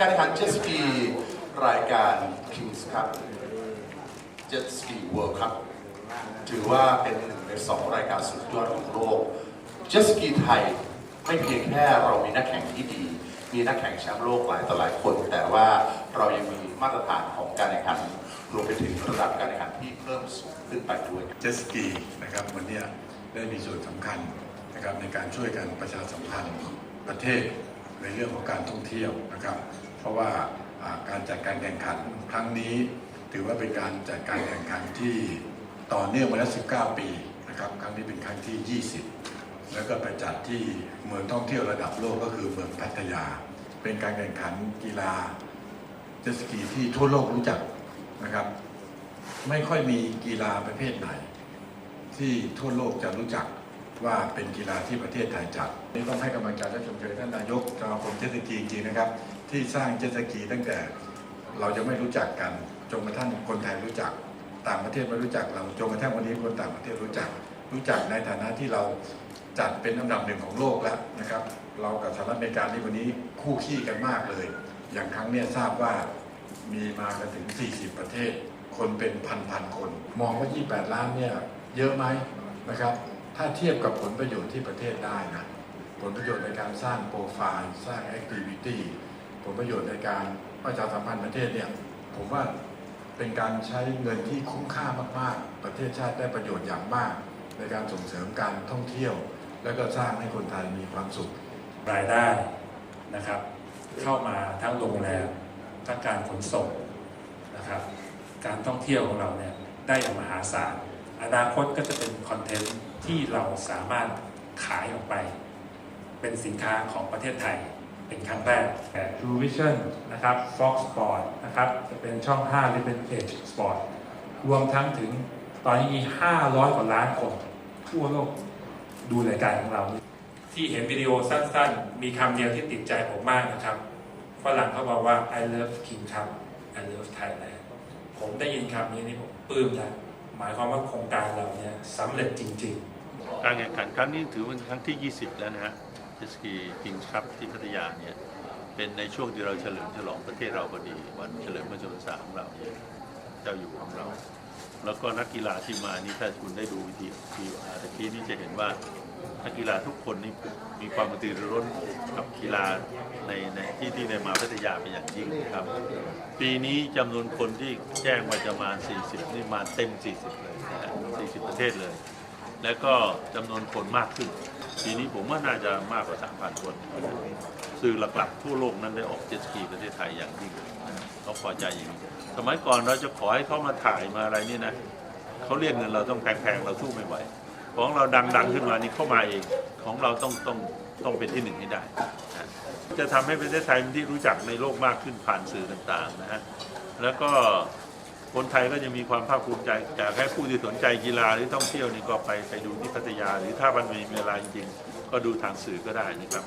การแข่งขันเจ็ตสกีรายการ Kings Cup เจ็ตสกี World Cup ถือว่าเป็นหนึ่งในสองรายการสุดยอดของโลกเจ็ตสกีไทยไม่เพียงแค่เรามีนักแข่งที่ดี มีนักแข่งแชมป์โลกหลายต่อหลายคน แต่ว่าเรายังมีมาตรฐานของการแข่งขันรวมไปถึงระดับการแข่งขันที่เพิ่มสูงขึ้นไปด้วยเจตสกีนะครับวันนี้ได้มีส่วนสำคัญนะครับในการช่วยกันประชาสัมพันธ์ประเทศในเรื่องของการท่องเที่ยวนะครับ เพราะว่าการจัดการแข่งขันครั้งนี้ ถือว่าเป็นการจัดการแข่งขันที่ต่อเนื่องมาแล้ว 19 ปีนะครับครั้งนี้เป็นครั้งที่ 20 แล้วก็ไปจัดที่เมืองท่องเที่ยวระดับโลกก็คือเมืองพัทยา เป็นการแข่งขันกีฬาเจสกีที่ทั่วโลกรู้จักนะครับ ไม่ค่อยมีกีฬาประเภทไหน ที่ทั่วโลกจะรู้จัก ว่าเป็นกีฬาที่ประเทศไทยจัดนี่ต้องให้กำลังใจและชมเชยท่านนายกสมาคมเจตสกีจริงๆนะครับ ที่สร้างเจตสกีตั้งแต่เราจะไม่รู้จักกันจนกระทั่งคนไทยรู้จัก ต่างประเทศไม่รู้จักเราจนกระทั่งวันนี้คนต่างประเทศรู้จัก รู้จักในฐานะที่เราจัดเป็นอันดับหนึ่งของโลกแล้วนะครับ เรากับสหรัฐอเมริกานี่วันนี้คู่ขี้กันมากเลย อย่างครั้งเนี้ยทราบว่ามีมากันถึง 40 ประเทศ คนเป็นพันๆคน มองว่า 28 ล้านเนี่ยเยอะไหมนะครับ ถ้าเทียบกับผลประโยชน์ที่ประเทศได้นะผลประโยชน์ในการสร้างโปรไฟล์ สร้างแอคทิวิตี้ผลประโยชน์ในการประชาสัมพันธ์ประเทศเนี่ยผมว่าเป็นการใช้เงินที่คุ้มค่ามากๆ ประเทศชาติได้ประโยชน์อย่างมาก ในการส่งเสริมการท่องเที่ยว และก็สร้างให้คนไทยมีความสุขรายได้นะครับ เข้ามาทั้งโรงแรมทั้งการขนส่งนะครับ การท่องเที่ยวของเราเนี่ยได้อย่างมหาศาล อนาคตก็จะเป็นคอนเทนต์ที่เราสามารถขายออกไป เป็นสินค้าของประเทศไทยเป็นครั้งแรกแต่ True Vision นะครับ Fox Sport นะครับ จะเป็นช่อง 5 หรือเป็น Edge Sport รวมทั้งถึงตอนนี้มี 500 กว่าล้านคน ทั่วโลกดูรายการของเรา ที่เห็นวิดีโอสั้นๆ มีคำเดียวที่ติดใจผมมากนะครับฝรั่งเขาบอกว่า I love King Cup I love Thailand ผมได้ยินคำนี้นี่ผมปลื้มแล้ว หมายความว่าโครงการเราเนี่ยสำเร็จจริง ๆ การแข่งขันครั้งนี้ถือเป็นครั้งที่ 20 แล้วนะฮะเจสกีกิงส์คับที่พัทยาเนี่ยเป็นในช่วงที่เราเฉลิมฉลองประเทศเราพอดี วันเฉลิมพระชนมพรรษาของเราเจ้าอยู่ของเรา แล้วก็นักกีฬาที่มานี่ถ้าคุณได้ดูวิธีทีอาตะกี้นี่จะเห็นว่านักกีฬาทุกคนนี่มีความกระตือรือร้นกับกีฬาในในที่ที่ได้มาพัทยาเป็นอย่างยิ่งนะครับ ปีนี้จำนวนคนที่แจ้งว่าจะมา 40 นี่มาเต็ม 40 เลยนะฮะ40 ประเทศเลย แล้วก็จำนวนคนมากขึ้น ปีนี้ผมว่าน่าจะมากกว่า 3,000 คนสื่อหลักๆทั่วโลกนั้นได้ออกเจ็ตสกีประเทศไทยอย่างยิ่งเขาพอใจอย่างนี้ สมัยก่อนเราจะขอให้เขามาถ่ายมาอะไรนี่นะเขาเรียกเงินเราต้องแพงๆเราสู้ไม่ไหวของเราดังๆขึ้นมานี่เข้ามาเองของเราต้องต้องต้องเป็นที่หนึ่งให้ได้ จะทำให้ประเทศไทยเป็นที่รู้จักในโลกมากขึ้นผ่านสื่อต่างๆนะฮะแล้วก็คนไทยก็จะมีความภาคภูมิใจอยากให้ผู้ที่สนใจกีฬาหรือท่องเที่ยวนี่ก็ไปไปดูที่พัทยา หรือถ้ามันมีเวลาจริงๆก็ดูทางสื่อก็ได้นะครับ